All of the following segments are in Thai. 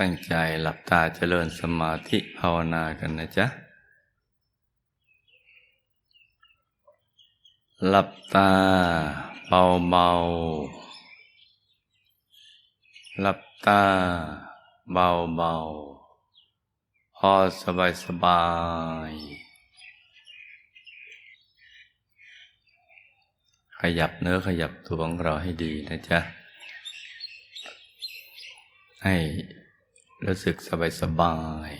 ตั้งใจหลับตาเจริญสมาธิภาวนากันนะจ๊ะ หลับตาเบาเบาๆหลับตาเบาเบาๆพอสบายสบาย ขยับเนื้อขยับตัวของเราให้ดีนะจ๊ะ ให้ รู้สึกสบายสบาย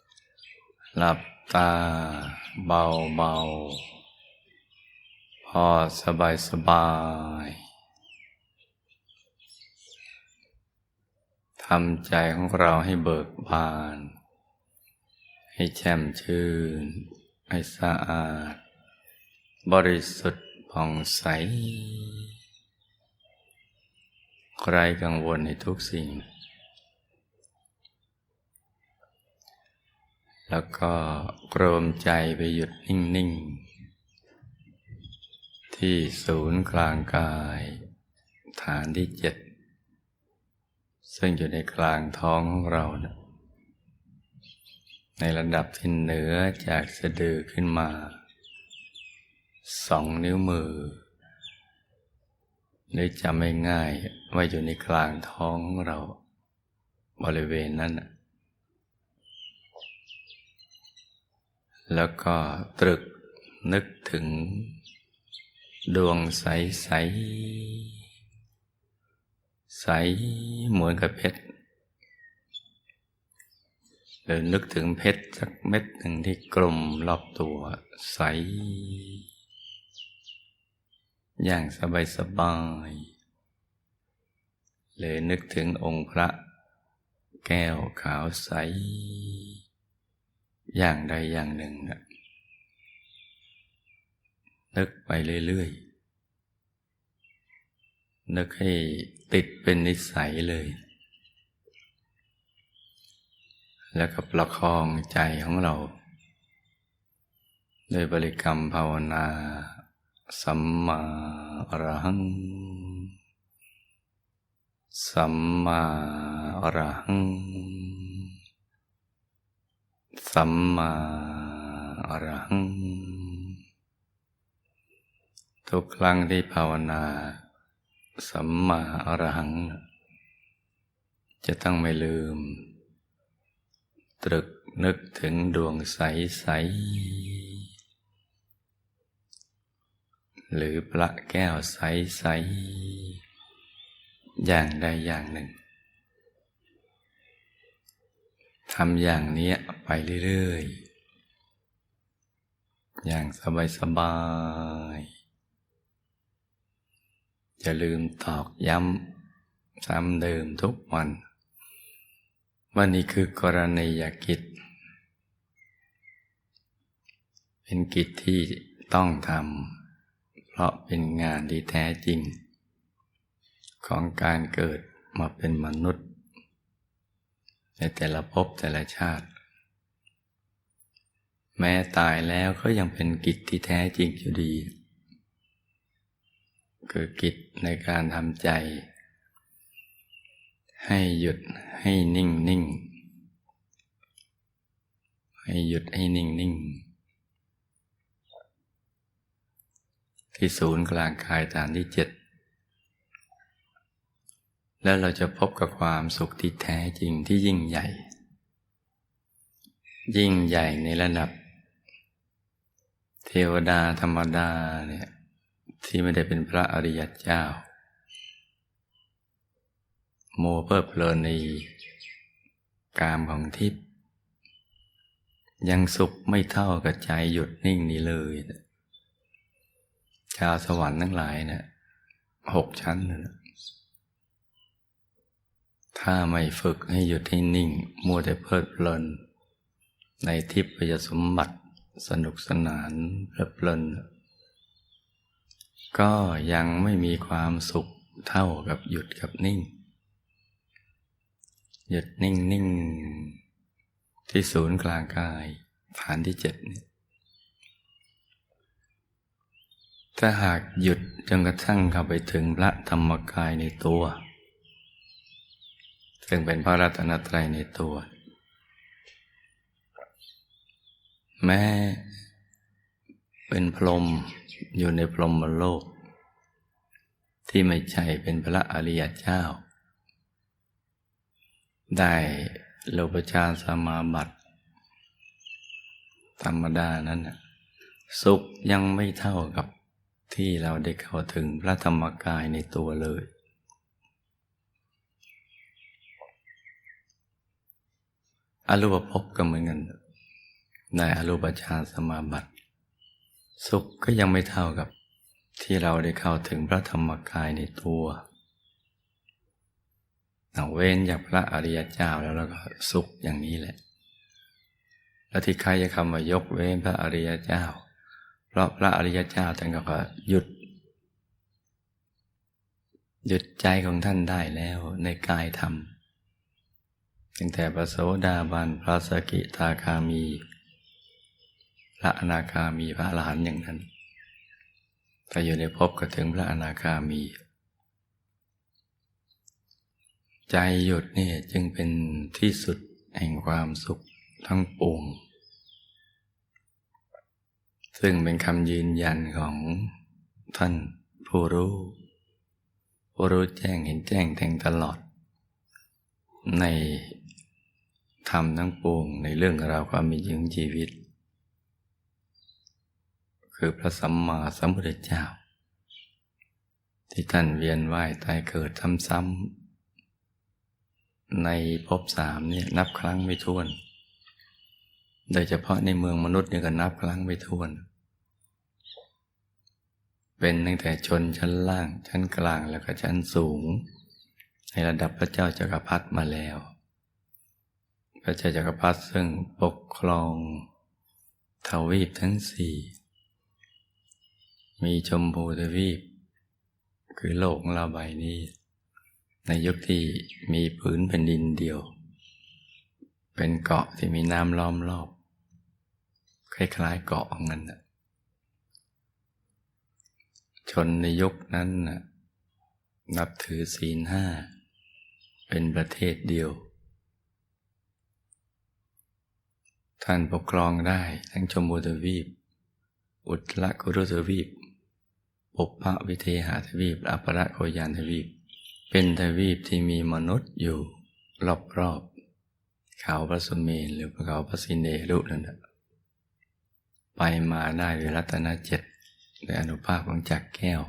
ๆหลับตาเบาเบาพอสบายสบายทำใจของเราให้เบิกบาน ให้แช่มชื่น ให้สะอาด บริสุทธิ์ผ่องใส ใครกังวลในทุกสิ่ง แล้วก็กรมใจไปหยุดนิ่ง ๆ ที่ศูนย์กลางกาย ฐานที่เจ็ด ซึ่งอยู่ในกลางท้องของเรานะในระดับที่เหนือจากสะดือขึ้นมา สองนิ้วมือหรือจำไม่ง่ายว่าอยู่ในกลางท้องของเรา บริเวณนั้นนะ แล้วก็ตรึกนึกถึง ดวงใสใสใสเหมือนกับเพชรหรือนึกถึงเพชรสักเม็ดหนึ่งที่กลมรอบตัวใส อย่างสบายสบายเลยนึกถึงองค์พระ แก้วขาวใส อย่างใดอย่างหนึ่งนะนึกไปเรื่อยๆ นึกให้ติดเป็นนิสัยเลย แล้วก็ประคองใจของเราด้วยบริกรรมภาวนา สัมมาอรหัง สัมมาอรหัง สัมมาอรหัง ทุกครั้งที่ภาวนา สัมมาอรหัง จะต้องไม่ลืม ตรึกนึกถึงดวงใสใสหรือพระแก้วใสๆอย่างใดอย่างหนึ่ง ทำอย่างนี้ไปเรื่อยๆ อย่างสบายๆจะลืมตอกย้ำซ้ำเดิมทุกวัน ว่านี่คือกรณียกิจ เป็นกิจที่ต้องทำ เพราะเป็นงานที่แท้จริง ของการเกิดมาเป็นมนุษย์ ในแต่ละภพแต่ละชาติ แม้ตายแล้วก็ยังเป็นกิจที่แท้จริงอยู่ดี คือกิจในการทำใจ ให้หยุดให้นิ่งนิ่งให้หยุดให้นิ่งนิ่งที่ศูนย์กลางกายฐานที่เจ็ด แล้วเราจะพบกับความสุขที่แท้จริงที่ยิ่งใหญ่ ยิ่งใหญ่ในระดับ เทวดาธรรมดาเนี่ยที่ไม่ได้เป็นพระอริยเจ้า โมเพิดเพลินในกามของทิพย์ยังสุขไม่เท่ากับใจหยุดนิ่งนี้เลยชาวสวรรค์ทั้งหลายเนะี่ยหกชั้นนะ ถ้าไม่ฝึกให้หยุดให้นิ่ง มัวแต่เพลิดเพลิน ในทิพยสมบัติสนุกสนานเพลิดเพลิน ก็ยังไม่มีความสุขเท่ากับหยุดกับนิ่ง หยุดนิ่งนิ่งที่ศูนย์กลางกายฐานที่เจ็ดเนี่ยถ้าหากหยุดจนกระทั่งเข้าไปถึงพระธรรมกายในตัว ซึ่งเป็นพระรัตนตรัยในตัว แม้เป็นพรหมอยู่ในพรหมโลก ที่ไม่ใช่เป็นพระอริยเจ้า ได้โลปฌานสมาบัติธรรมดานั้นสุขยังไม่เท่ากับที่เราได้เข้าถึงพระธรรมกายในตัวเลย อรูปภพก็เหมือนกันในอรูปฌานสมาบัติ สุขก็ยังไม่เท่ากับที่เราได้เข้าถึงพระธรรมกายในตัวเอาเว้นจากพระอริยเจ้าแล้วเราก็สุขอย่างนี้แหละ แล้วที่ใครจะคำว่ายกเว้นพระอริยเจ้า เพราะพระอริยเจ้าท่านก็หยุด หยุดใจของท่านได้แล้วในกายธรรม ตั้งแต่พระโสดาบันพระสกิทาคามี พระอนาคามีพระอรหันต์อย่างนั้นถ้าอยู่ในภพก็ถึงพระอนาคามี ใจหยุดนี่จึงเป็นที่สุดแห่งความสุขทั้งปวง ซึ่งเป็นคำยืนยันของท่านผู้รู้ผู้รู้แจ้งเห็นแจ้งแทงตลอด ใน ธรรมทั้งปวงในเรื่องราวความมีจริงชีวิต คือพระสัมมาสัมพุทธเจ้า ที่ท่านเวียนว่ายตายเกิดซ้ำๆในภพสามเนี่ยนับครั้งไม่ถ้วน โดยเฉพาะในเมืองมนุษย์เนี่ยก็นับครั้งไม่ถ้วน เป็นตั้งแต่ชนชั้นล่างชั้นกลางแล้วก็ชั้นสูง ในระดับพระเจ้าจักรพรรดิมาแล้ว พระเจ้าจักรพรรดิซึ่งปกครองทวีปทั้งสี่มีชมพูทวีป คือโลกของเราใบนี้ ในยุคที่มีผืนแผ่นดินเดียว เป็นเกาะที่มีน้ำล้อมรอบ คล้ายๆเกาะของนั้นชนในยุคนั้นนับถือศีลห้า เป็นประเทศเดียว ท่านปกครองได้ทั้งชมพูทวีป อุตรกุรุทวีปปุพพวิเทหทวีปอัปรโคยานทวีป เป็นทวีปที่มีมนุษย์อยู่รอบๆเขาพระสุเมนหรือเขาพระสินเนรุนั่นแหละไปมาได้ด้วยรัตนเจ็ดในอนุภาพของจักรแก้ว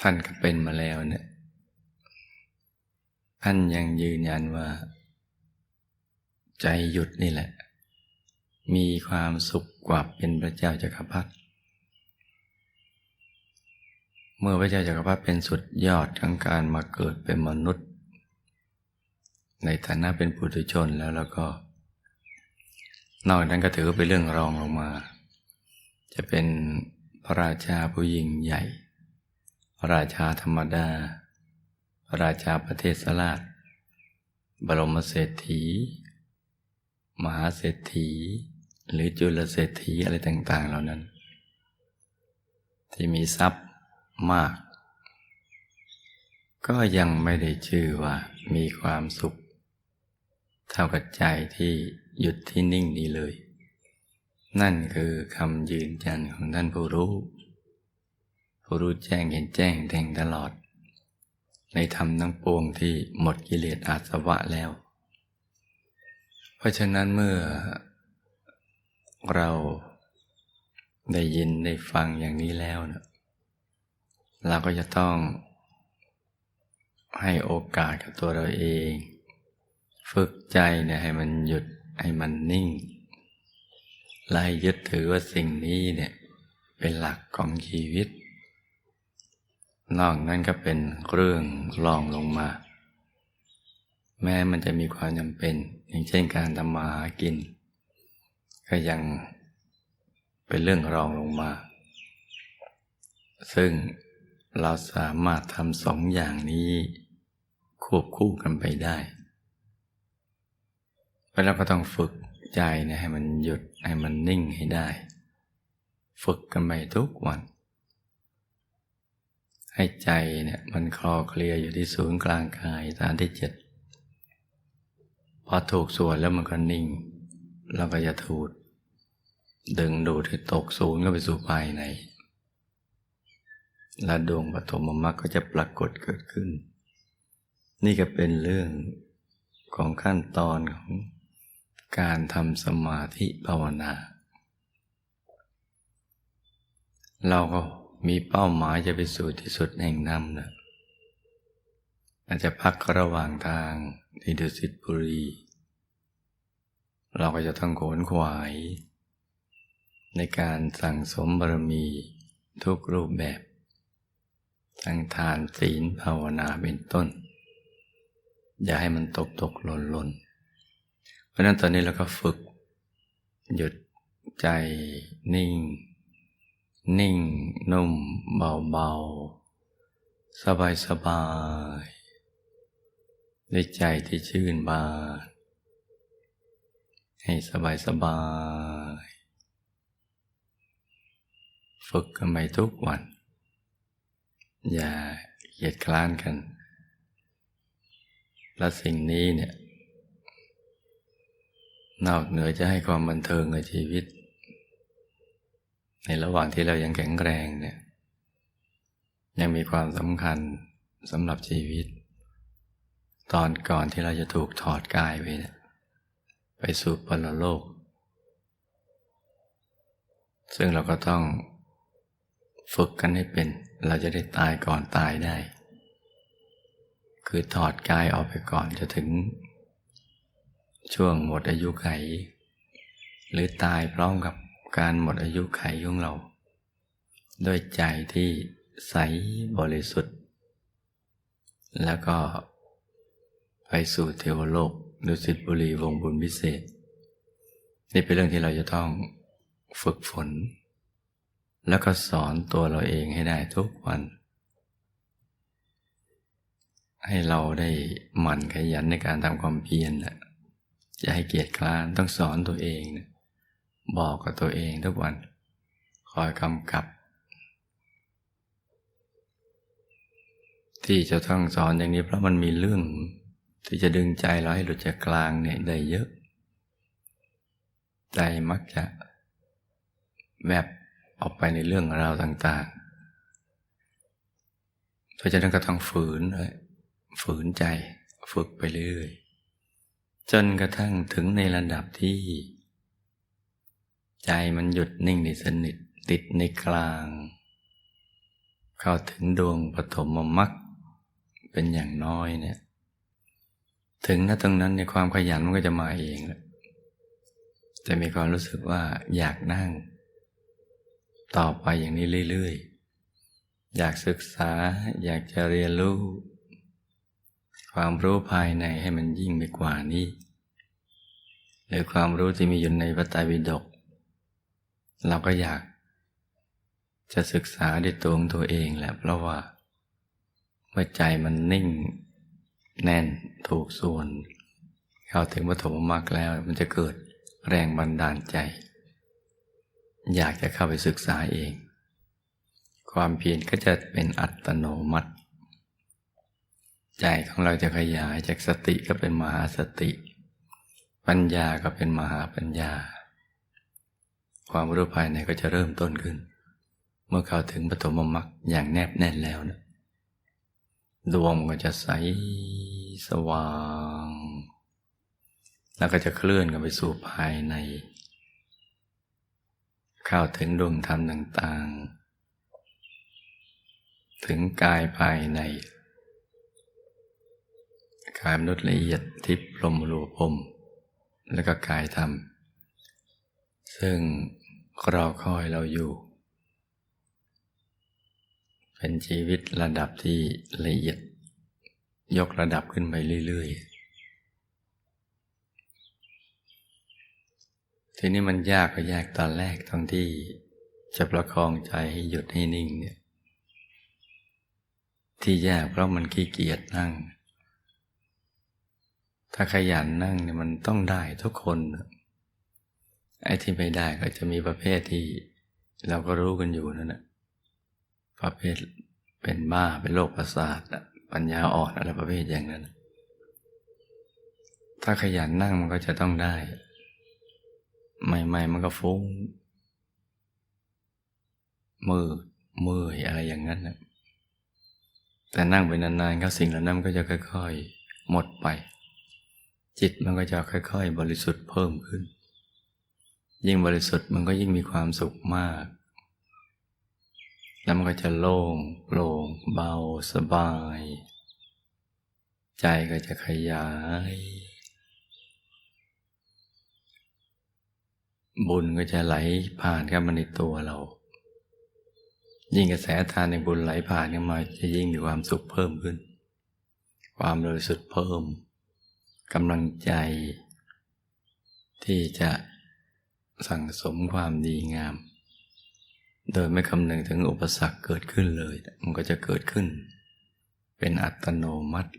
ท่านก็เป็นมาแล้วเนี่ยท่านยังยืนยันว่า ใจหยุดนี่แหละ มีความสุขกว่าเป็นพระเจ้าจักรพรรดิเมื่อพระเจ้าจักรพรรดิเป็นสุดยอดทั้งการมาเกิดเป็นมนุษย์ ในฐานะเป็นปุถุชนแล้วแล้วก็ นอกนั้นก็ถือเป็นเรื่องรองลงมา จะเป็นพระราชาผู้ยิ่งใหญ่ พระราชาธรรมดา พระราชาประเทศสลาดบรมเศรษฐี มหาเศรษฐี หรือจุลเศรษฐีอะไรต่าง ๆ เหล่านั้น ที่มีทรัพย์มาก ก็ยังไม่ได้ชื่อว่ามีความสุข เท่ากับใจที่หยุดที่นิ่งนี้เลย นั่นคือคำยืนยันของท่านผู้รู้ ผู้รู้แจ้งเห็นแจ้งแทงตลอด ในธรรมทั้งปวงที่หมดกิเลสอาสวะแล้ว ราะฉะนั้นเมื่อเราได้ยินได้ฟังอย่างนี้แล้วนะเราก็จะต้องให้โอกาสกับตัวเราเอง ฝึกใจเนี่ยให้มันหยุดให้มันนิ่งไล่ยึดถือว่าสิ่งนี้เนี่ยเป็นหลักของชีวิต นอกนั้นก็เป็นเรื่องรองลงมา แม้มันจะมีความจำเป็น อย่างเช่นการทำมาหากิน ก็ยังเป็นเรื่องรองลงมา ซึ่งเราสามารถทำสองอย่างนี้ควบคู่กันไปได้เพราะเราก็ต้องฝึกใจนี่ยให้มันหยุดให้มันนิ่งให้ได้ ฝึกกันไปทุกวัน ให้ใจเนี่ยมันคลอเคลียอยู่ที่ศูนย์กลางกายฐานที่เจ็ด พอถูกส่วนแล้วมันก็นิ่งเราก็จะถูด ดึงดูดให้ตกศูนย์ก็ไปสู่ภายใน และดวงปฐมมรรคก็จะปรากฏเกิดขึ้น นี่ก็เป็นเรื่องของขั้นตอนของการทำสมาธิภาวนา เราก็มีเป้าหมายจะไปสู่ที่สุดแห่งนำนะอาจจะพักระหว่างทาง ที่ดุสิตบุรี เราก็จะต้องโขนขวาย ในการสั่งสมบารมีทุกรูปแบบทั้งทานศีลภาวนาเป็นต้น อย่าให้มันตกตกหล่นหล่นเพราะนั้นตอนนี้เราก็ฝึก หยุดใจนิ่ง นิ่ง นุ่ม เบาเบาสบายสบาย ด้วยใจที่ชื่นบาน ให้สบายสบาย ฝึกกันไปทุกวัน อย่าเหยียดคลานกัน และสิ่งนี้เนี่ย นอกเหนือจะให้ความบันเทิงกับชีวิต ในระหว่างที่เรายังแข็งแรงเนี่ย ยังมีความสำคัญสำหรับชีวิต ตอนก่อนที่เราจะถูกถอดกายไปไปสู่ปรโลก ซึ่งเราก็ต้องฝึกกันให้เป็น เราจะได้ตายก่อนตายได้ คือถอดกายออกไปก่อนจะถึง ช่วงหมดอายุไข หรือตายพร้อมกับการหมดอายุไขของเรา ด้วยใจที่ใสบริสุทธิ์ แล้วก็ ไปสู่เทวโลกดุสิตบุรีวงบุญพิเศษ นี่เป็นเรื่องที่เราจะต้องฝึกฝน แล้วก็สอนตัวเราเองให้ได้ทุกวัน ให้เราได้หมั่นขยันในการทำความเพียรนะจะให้เกียรติคลานต้องสอนตัวเองนะบอกกับตัวเองทุกวัน คอยกำกับ ที่จะต้องสอนอย่างนี้เพราะมันมีเรื่อง ที่จะดึงใจเราให้หลุดจากกลางเนี่ยได้เยอะ ใจมักจะแบบออกไปในเรื่องราวต่างๆเพราะฉะนั้นก็ต้องฝืนเลยฝืนใจฝึกไปเรื่อยจนกระทั่งถึงในระดับที่ ใจมันหยุดนิ่งในสนิทติดในกลาง เข้าถึงดวงปฐมมรรคเป็นอย่างน้อยเนี่ย ถึงณตรงนั้นในความขยันมันก็จะมาเองแหละจะมีความรู้สึกว่าอยากนั่ง ต่อไปอย่างนี้เรื่อยๆ อยากศึกษาอยากจะเรียนรู้ ความรู้ภายในให้มันยิ่งไปกว่านี้หรือความรู้ที่มีอยู่ในพระไตรปิฎกเราก็อยากจะศึกษาด้วยตัวของตัวเองแหละเพราะว่าเมื่อใจมันนิ่ง แน่นถูกส่วน เข้าถึงปฐมมรรคแล้วมันจะเกิดแรงบันดาลใจ อยากจะเข้าไปศึกษาเอง ความเพียรก็จะเป็นอัตโนมัติ ใจของเราจะขยายจากสติก็เป็นมหาสติ ปัญญาก็เป็นมหาปัญญา ความรู้ภายในก็จะเริ่มต้นขึ้น เมื่อเข้าถึงปฐมมรรคอย่างแนบแน่นแล้วนะ ดวงก็จะใสสว่าง แล้วก็จะเคลื่อนกันไปสู่ภายใน เข้าถึงดวงธรรมต่าง ๆ ถึงกายภายใน กายมนุษย์ละเอียดทิพย์ลมรูปมแล้วก็กายธรรม ซึ่งรอคอยเราอยู่ เป็นชีวิตระดับที่ละเอียด ยกระดับขึ้นไปเรื่อย ๆ ทีนี้มันยากก็ยากตอนแรกตอนที่จะประคองใจให้หยุดให้นิ่งเนี่ยที่ยากเพราะมันขี้เกียจนั่ง ถ้าขยันนั่งเนี่ยมันต้องได้ทุกคนไอ้ที่ไม่ได้ก็จะมีประเภทที่เราก็รู้กันอยู่นั่นแหละ ประเภทเป็นบ้าเป็นโรคประสาทปัญญาอ่อนอะไรประเภทอย่างนั้น ถ้าขยันนั่งมันก็จะต้องได้ ใหม่ ๆ มันก็ฟุ้งมือมือยอะไรอย่างนั้นนะแต่นั่งไปนานๆเขาสิ่งเหล่านั้นก็จะค่อย ๆ หมดไป จิตมันก็จะค่อย ๆ บริสุทธิ์เพิ่มขึ้น ยิ่งบริสุทธิ์มันก็ยิ่งมีความสุขมาก แล้วมันก็จะโล่งโปร่งเบาสบาย ใจก็จะขยาย บุญก็จะไหลผ่านเข้ามาในตัวเรา ยิ่งกระแสทานในบุญไหลผ่านเข้ามาจะยิ่งมีความสุขเพิ่มขึ้น ความบริสุทธิ์เพิ่มกำลังใจ ที่จะสั่งสมความดีงาม โดยไม่คำนึงถึงอุปสรรคเกิดขึ้นเลย มันก็จะเกิดขึ้น เป็นอัตโนมัติ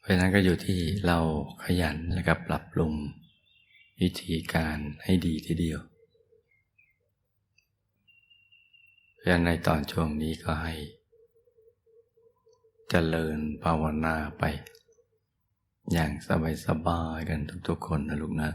เพราะนั้นก็อยู่ที่เราขยันและกับปรับปรุงวิธีการให้ดีทีเดียวเพราะฉะนั้นในตอนช่วงนี้ก็ให้จเจริญภาวนาไป อย่างสบายๆกันทุกๆคนนะลูกนะ